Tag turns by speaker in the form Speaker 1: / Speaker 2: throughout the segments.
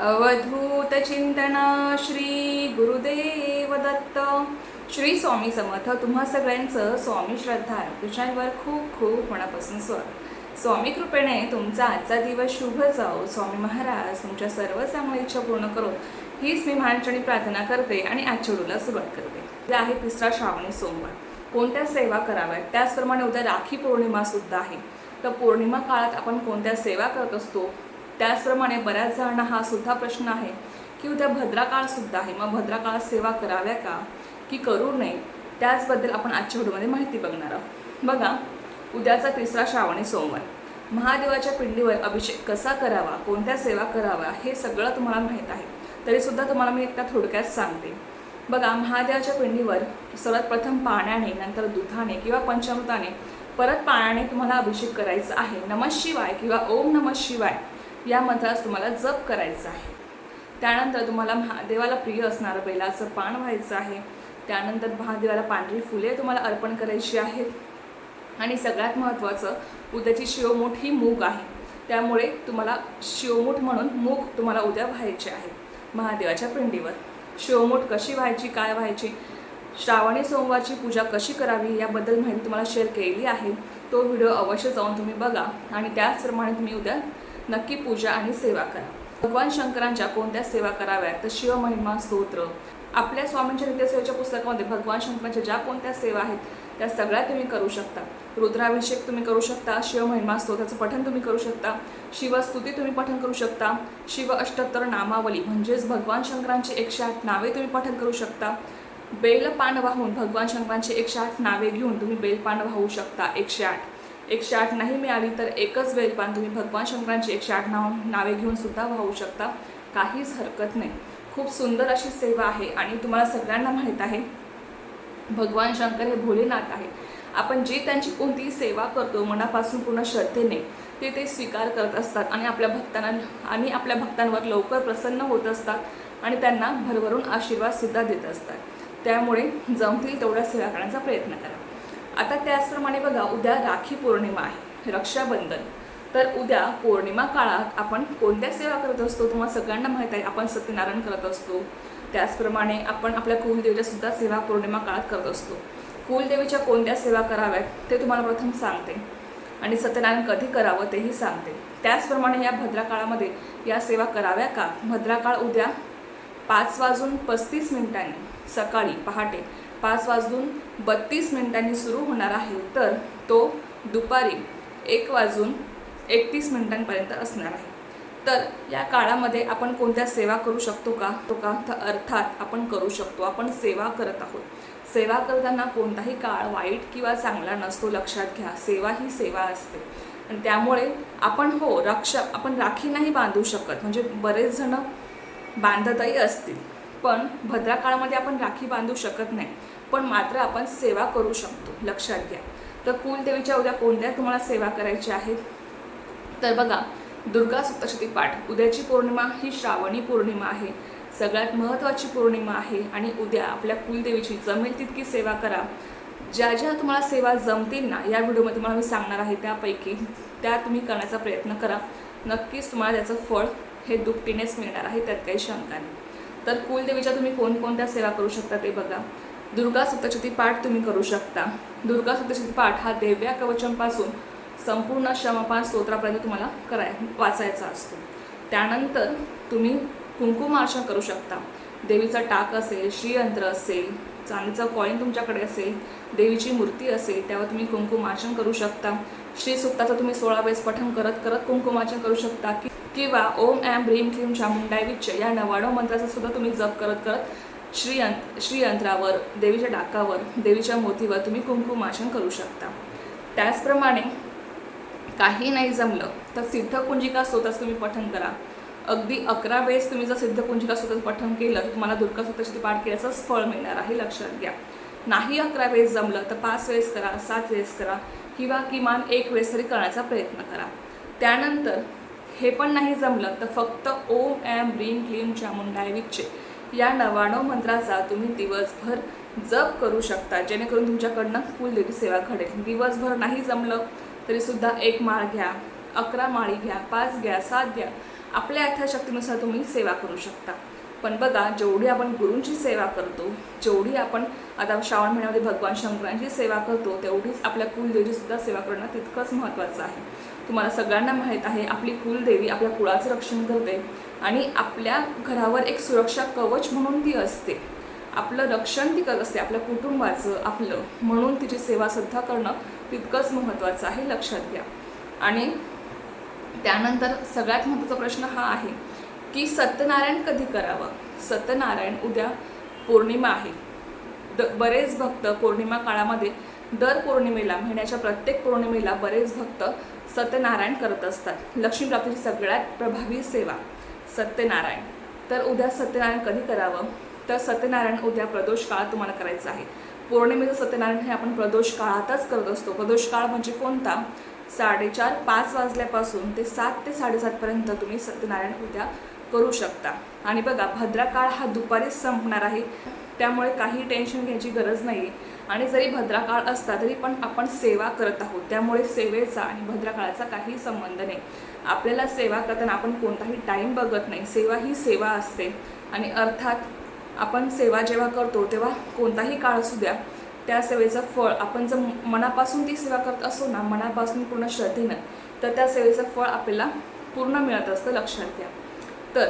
Speaker 1: अवधूत चिंतन श्री गुरुदेव दत्त. श्री स्वामी समर्थ. तुम्हा सगळ्यांचं स्वामी श्रद्धा कृष्णावर खूप खूप मनापासून स्वागत स्वामी कृपेने तुमचा आजचा दिवस शुभ जाओ. स्वामी महाराज तुमच्या सर्व चांगल्या इच्छा पूर्ण करो. हीच मी महाराजांनी प्रार्थना करते आणि आजच्या व्हिडिओला सुरुवात करते. आहे तिसरा श्रावणी सोमवार. कोणत्या सेवा कराव्यात? त्याचप्रमाणे उद्या राखी पौर्णिमा सुद्धा आहे. तर पौर्णिमा काळात आपण कोणत्या सेवा करत असतो? त्याचप्रमाणे बऱ्याच जणांना हा सुद्धा प्रश्न आहे की उद्या भद्राकाळसुद्धा आहे. मग भद्राकाळात सेवा कराव्या का? की करू नये? त्याचबद्दल आपण आजच्या व्हिडिओमध्ये माहिती बघणार आहोत. बघा उद्याचा तिसरा श्रावणी सोमवार. महादेवाच्या पिंडीवर अभिषेक कसा करावा? कोणत्या सेवा कराव्या? हे सगळं तुम्हाला माहीत आहे. तरीसुद्धा तुम्हाला मी एकदा थोडक्यात सांगते. बघा महादेवाच्या पिंडीवर सर्वात प्रथम पाण्याने नंतर दुधाने किंवा पंचामृताने परत पाण्याने तुम्हाला अभिषेक करायचा आहे. नमः शिवाय किंवा ओम नमः शिवाय. या मंत्रास तुम्हाला जप करायचा आहे. त्यानंतर तुम्हाला महादेवाला प्रिय असणारं बैलाचं पान व्हायचं आहे. त्यानंतर महादेवाला पांढरी फुले तुम्हाला अर्पण करायची आहेत. आणि सगळ्यात महत्त्वाचं उद्याची शिवमूठ ही मूग आहे. त्यामुळे तुम्हाला शिवमूठ म्हणून मूग तुम्हाला उद्या व्हायचे आहे महादेवाच्या पिंडीवर. शिवमूठ कशी व्हायची काय व्हायची? श्रावणी सोमवारची पूजा कशी करावी याबद्दल माहिती तुम्हाला शेअर केली आहे. तो व्हिडिओ अवश्य जाऊन तुम्ही बघा. आणि त्याचप्रमाणे तुम्ही उद्या नक्की पूजा आणि सेवा करा. भगवान शंकरांच्या कोणत्या सेवा कराव्यात? तर शिवमहिमा स्तोत्र. आपल्या स्वामींच्या नित्यसेवेच्या पुस्तकामध्ये भगवान शंकरांच्या ज्या कोणत्या सेवा आहेत त्या सगळ्या तुम्ही करू शकता. रुद्राभिषेक तुम्ही करू शकता शिवमहिमा स्तोत्राचं पठण तुम्ही करू शकता शिवस्तुती तुम्ही पठण करू शकता शिव अष्टोत्तर नामावली म्हणजेच भगवान शंकरांची एकशे आठ नावे तुम्ही पठण करू शकता. बेलपान वाहून भगवान शंकरांची एकशे आठ नावे घेऊन तुम्ही बेलपान वाहू शकता एकशे आठ. एकशे आठ नाही मिळाली तर एकच बेलपान तुम्ही भगवान शंकरांची एकशे आठ नाव नावे घेऊन सुद्धा वाहू शकता. काहीच हरकत नाही. खूप सुंदर अशी सेवा आहे आणि तुम्हाला सगळ्यांना माहीत आहे भगवान शंकर हे भोलेनाथ आहे. आपण जी त्यांची कोणतीही सेवा करतो मनापासून पूर्ण श्रद्धेने ते ते स्वीकार करत असतात आणि आपल्या भक्तांना आणि आपल्या भक्तांवर लवकर प्रसन्न होत असतात आणि त्यांना भरभरून आशीर्वाद सुद्धा देत असतात. त्यामुळे जमतील तेवढ्या सेवा करण्याचा प्रयत्न करा. आता त्याचप्रमाणे बघा उद्या राखी पौर्णिमा आहे रक्षाबंधन. तर उद्या पौर्णिमा काळात आपण कोणत्या सेवा करत असतो? तुम्हाला सगळ्यांना माहीत आहे आपण सत्यनारायण करत असतो. त्याचप्रमाणे आपण आपल्या कुलदेवीच्यासुद्धा सेवा पौर्णिमा काळात करत असतो. कुलदेवीच्या कोणत्या सेवा कराव्यात ते तुम्हाला प्रथम सांगते. आणि सत्यनारायण कधी करावं तेही सांगते. त्याचप्रमाणे या भद्रा काळामध्ये या सेवा कराव्या का? भद्रा काळ उद्या पाच वाजून पस्तीस मिनिटांनी सकाळी पहाटे पाच वाजून बत्तीस मिनिटांनी सुरू होणार आहे. तर तो दुपारी एक वाजून एकतीस मिनिटांपर्यंत असणार आहे. तर या काळामध्ये आपण कोणत्या सेवा करू शकतो का? तो का? तर अर्थात आपण करू शकतो. आपण सेवा करत आहोत. सेवा करताना कोणताही काळ वाईट किंवा चांगला नसतो लक्षात घ्या. सेवा ही सेवा असते. आणि त्यामुळे आपण हो रक्षा आपण राखी नाही बांधू शकत. म्हणजे बरेच जण बांधतही असतील. पण भद्रा काळामध्ये आपण राखी बांधू शकत नाही. पण मात्र आपण सेवा करू शकतो. लक्षात घ्या. तर कुलदेवीच्या उद्या कोणत्या तुम्हाला सेवा करायची आहे? तर बघा दुर्गा सप्तशती पाठ. उद्याची पौर्णिमा ही श्रावणी पौर्णिमा आहे. सगळ्यात महत्त्वाची पौर्णिमा आहे आणि उद्या आपल्या कुलदेवीची जमेल तितकी सेवा करा. ज्या ज्या तुम्हाला सेवा जमतील ना या व्हिडिओमध्ये तुम्हाला मी सांगणार आहे त्यापैकी त्या तुम्ही करण्याचा प्रयत्न करा. नक्कीच तुम्हाला त्याचं फळ हे दुपटीनेच मिळणार आहे त्यात काही शंका नाही. तर कुलदेवीच्या तुम्ही कोणकोणत्या सेवा करू शकता ते बघा. दुर्गा सप्तशती पाठ तुम्ही करू शकता. दुर्गा सप्तशती पाठ हा देव्या कवचंपासून संपूर्ण शमपान स्तोत्रापर्यंत तुम्हाला कराय वाचायचा असतो. त्यानंतर तुम्ही कुंकुमार्चन करू शकता. देवीचा टाक असेल श्रीयंत्र असेल चांदीचा कॉईन तुमच्याकडे असेल देवीची मूर्ती असेल त्यावर तुम्ही कुंकुमार्चन करू शकता. श्रीसुक्ताचं तुम्ही सोळा वेळेस पठण करत करत कुंकुमार्चन करू शकता. किंवा ओम ॲम ब्रीम क्लीम चामुंडाय विच्च या नव्याण्णव मंत्राचा सुद्धा तुम्ही जप करत करत श्रीयंत श्रीयंत्रावर देवीच्या डाकावर देवीच्या मोतीवर तुम्ही कुंकुमाशन करू शकता. त्याचप्रमाणे काही नाही जमलं तर सिद्धकुंजिका स्तोत्राचं तुम्ही पठन करा. अगदी अकरा वेळेस तुम्ही जर सिद्धकुंजिका स्तोत्राचं पठन केलं तर तुम्हाला दुर्गा स्तोत्राची पाठ केल्याचंच फळ मिळणार आहे लक्षात घ्या. नाही अकरा वेळेस जमलं तर पाच वेळेस करा सात वेळेस करा किंवा किमान एक वेळेस तरी करण्याचा प्रयत्न करा. त्यानंतर हे पण नाही जमलं तर फक्त ओम ॲम ब्रीम क्लीम चामुंडाय विच्चे. या नव्याण्णव मंत्राचा तुम्ही दिवसभर जप करू शकता जेणेकरून तुमच्याकडनं कुलदेवी सेवा घडेल. दिवसभर नाही जमलं तरीसुद्धा एक माळ घ्या अकरा माळी घ्या पाच घ्या सात घ्या. आपल्या यथाशक्तीनुसार तुम्ही सेवा करू शकता. पण बघा जेवढी आपण गुरूंची सेवा करतो जेवढी आपण आता श्रावण महिन्यामध्ये भगवान शंकरांची सेवा करतो तेवढीच आपल्या कुलदेवीसुद्धा सेवा करणं तितकंच महत्त्वाचं आहे. तुम्हाला सगळ्यांना माहीत आहे आपली कुलदेवी आपल्या कुळाचं रक्षण करते आणि आपल्या घरावर एक सुरक्षा कवच म्हणून ती असते. आपलं रक्षण ती करत असते आपल्या कुटुंबाचं आपलं. म्हणून तिची सेवासुद्धा करणं तितकंच महत्त्वाचं आहे लक्षात घ्या. आणि त्यानंतर सगळ्यात महत्त्वाचा प्रश्न हा आहे की सत्यनारायण कधी करावं? सत्यनारायण उद्या पौर्णिमा आहे. द बरेच भक्त पौर्णिमा काळामध्ये दर पौर्णिमेला महिन्याच्या प्रत्येक पौर्णिमेला बरेच भक्त सत्यनारायण करत असतात. लक्ष्मीप्राप्तीची सगळ्यात प्रभावी सेवा सत्यनारायण. तर उद्या सत्यनारायण कधी करावं? तर सत्यनारायण उद्या प्रदोष काळात तुम्हाला करायचं आहे. पौर्णिमेचं सत्यनारायण हे आपण प्रदोष काळातच करत असतो. प्रदोष काळ म्हणजे कोणता? साडेचार पाच वाजल्यापासून ते सात ते साडेसातपर्यंत तुम्ही सत्यनारायण उद्या करू शकता. आणि बघा भद्रा काळ हा दुपारीच संपणार आहे. त्यामुळे काही टेन्शन घ्यायची गरज नाही आणि जरी भद्रा काळ असता तरी पण आपण सेवा करत आहोत. त्यामुळे सेवेचा आणि भद्राकाळाचा काही संबंध नाही. आपल्याला सेवा करताना आपण कोणताही टाईम बघत नाही. सेवा ही सेवा असते. आणि अर्थात आपण सेवा जेव्हा करतो तेव्हा कोणताही काळ असू द्या त्या सेवेचं फळ आपण जर मनापासून ती सेवा करत असो ना मनापासून पूर्ण श्रद्धेनं तर त्या सेवेचं फळ आपल्याला पूर्ण मिळत असतं लक्षात घ्या. तर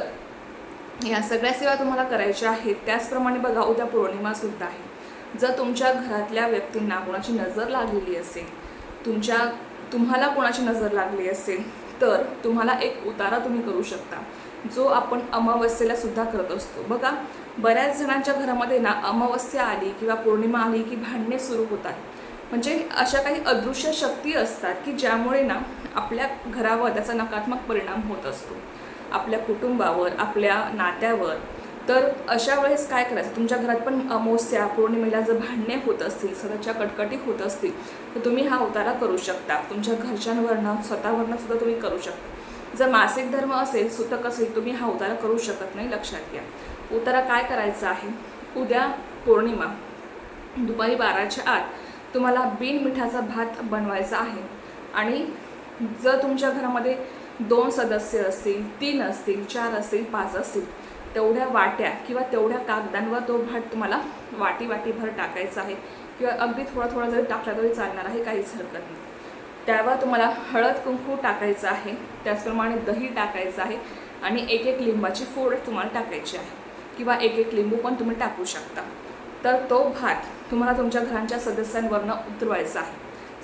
Speaker 1: या सगळ्या सेवा तुम्हाला करायच्या आहेत. त्याचप्रमाणे बघा उद्या पौर्णिमासुद्धा आहे. जर तुमच्या घरातल्या व्यक्तींना कोणाची नजर लागलेली असेल तुमच्या तुम्हाला कोणाची नजर लागली असेल तर तुम्हाला एक उतारा तुम्ही करू शकता. जो आपण अमावस्येला सुद्धा करत असतो. बघा बऱ्याच जणांच्या घरामध्ये ना अमावस्या आली किंवा पौर्णिमा आली की भांडणे सुरू होतात. म्हणजे अशा काही अदृश्य शक्ती असतात की ज्यामुळे ना आपल्या घरावर त्याचा नकारात्मक परिणाम होत असतो. आपल्या कुटुंबावर आपल्या नात्यावर. तर अशा वेळेस काय करायचं? तुमच्या घरात पण अमावस्या पौर्णिमेला जर भांडणे होत असतील स्वतःच्या कटकटी होत असतील तर तुम्ही हा उतारा करू शकता. तुमच्या घरच्यांवरनं स्वतःवरनं सुद्धा तुम्ही करू शकता. जर मासिक धर्म असेल सुतक असेल तुम्ही हा उतारा करू शकत नाही लक्षात घ्या. उतारा काय करायचा आहे? उद्या पौर्णिमा दुपारी बाराच्या आत तुम्हाला बिन मिठाचा भात बनवायचा आहे. आणि जर तुमच्या घरामध्ये दोन सदस्य असतील तीन असतील चार असतील पाच असतील तेवढ्या वाट्या किंवा तेवढ्या कागदांवर तो भात तुम्हाला वाटी वाटीभर टाकायचा आहे. किंवा अगदी थोडा थोडा जरी टाकला तरी चालणार आहे काहीच हरकत नाही. त्यावर तुम्हाला हळद कुंकू टाकायचं आहे. त्याचप्रमाणे दही टाकायचं आहे आणि एक एक लिंबाची फोड तुम्हाला टाकायची आहे. किंवा एक एक लिंबू पण तुम्ही टाकू शकता. तर तो भात तुम्हाला तुमच्या घरांच्या सदस्यांवरनं उतरवायचा आहे.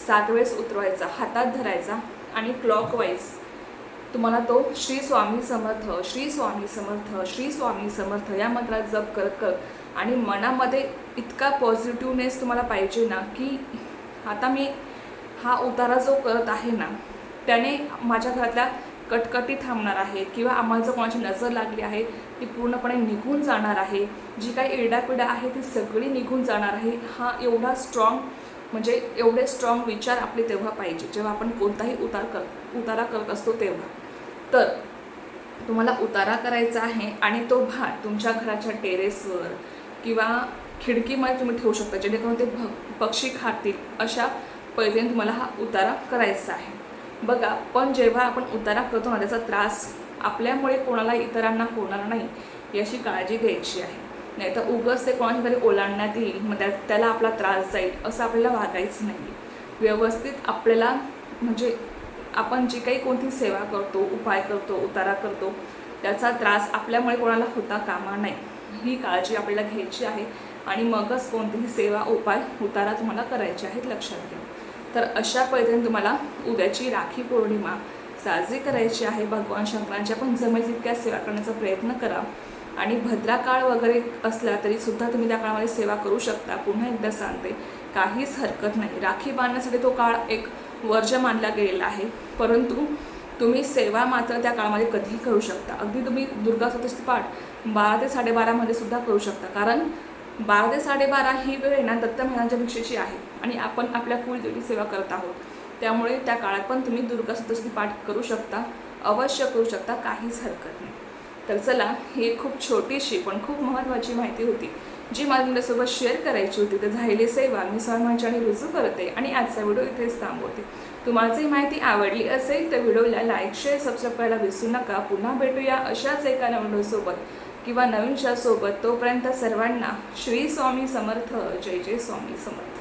Speaker 1: सात वेळेस उतरवायचा हातात धरायचा आणि क्लॉकवाईज तुम्हाला तो श्री स्वामी समर्थ श्री स्वामी समर्थ श्री स्वामी समर्थ या मंत्रात जप करत करत आणि मनामध्ये इतका पॉझिटिव्हनेस तुम्हाला पाहिजे ना की आता मी हा उतारा जो करत आहे ना त्याने माझ्या घरातल्या कटकटी थांबणार आहे किंवा आम्हाला जर कोणाची नजर लागली आहे ती पूर्णपणे निघून जाणार आहे. जी काही एडापिडा आहे ती सगळी निघून जाणार आहे. हा एवढा स्ट्रॉंग म्हणजे एवढे स्ट्रॉंग विचार आपले तेव्हा पाहिजे. जेव्हा आपण कोणताही उतार कर उतारा करत असतो तेव्हा. तर तुम्हाला उतारा करायचा आहे आणि तो भात तुमच्या घराच्या टेरेसवर किंवा खिडकीमध्ये तुम्ही ठेवू शकता जेणेकरून ते भ पक्षी खातील अशा पद्धतीने तुम्हाला हा उतारा करायचा आहे. बघा पण जेव्हा आपण उतारा करतो ना त्याचा त्रास आपल्यामुळे कोणाला इतरांना होणार नाही याची काळजी घ्यायची आहे. नाही तर उगच ते कोणाच्या तरी ओलांडण्यात येईल मग त्या त्याला आपला त्रास जाईल असं आपल्याला वागायचं नाही व्यवस्थित आपल्याला म्हणजे आपण जी काही कोणती सेवा करतो उपाय करतो उतारा करतो त्याचा त्रास आपल्यामुळे कोणाला होता कामा नाही ही काळजी आपल्याला घ्यायची आहे आणि मगच कोणतीही सेवा उपाय उतारा तुम्हाला करायचे आहेत लक्षात घ्या. तर अशा पद्धतीने तुम्हाला उद्याची राखी पौर्णिमा साजरी करायची आहे. भगवान शंकरांच्या पण जमेल तितक्या सेवा करण्याचा प्रयत्न करा. आणि भद्रा काळ वगैरे असला तरी सुद्धा तुम्ही त्या काळामध्ये सेवा करू शकता. पुन्हा एकदा सांगते काहीच हरकत नाही. राखी बांधण्यासाठी तो काळ एक वर्ज मानला गेलेला आहे. परंतु तुम्ही सेवा मात्र त्या काळामध्ये कधीही करू शकता. अगदी तुम्ही दुर्गा चतुर्थी पाठ बारा ते साडेबारामध्ये सुद्धा करू शकता. कारण बारा ते साडेबारा ही वेळ आहे ना दत्त महाराजांच्या भिक्षेची आहे. आणि आपण आपल्या कुलदेवी सेवा करत आहोत. त्यामुळे त्या काळात पण तुम्ही दुर्गा सप्तशती पाठ करू शकता अवश्य करू शकता काहीच हरकत नाही. तर चला ही खूप छोटीशी पण खूप महत्त्वाची माहिती होती. जी मला तुमच्यासोबत शेअर करायची होती तर झालेली सेवा. मी सर्वांच्याने रुजू करते आणि आजचा व्हिडिओ इथेच थांबवते. तुम्हाला जी ही माहिती आवडली असेल तर व्हिडिओला लाईक शेअर सबस्क्राईब करायला विसरू नका. पुन्हा भेटूया अशाच एका नवीन व्हिडिओसोबत किंवा नवीनच्या सोबत. तोपर्यंत सर्वांना श्री स्वामी समर्थ. जय जय स्वामी समर्थ.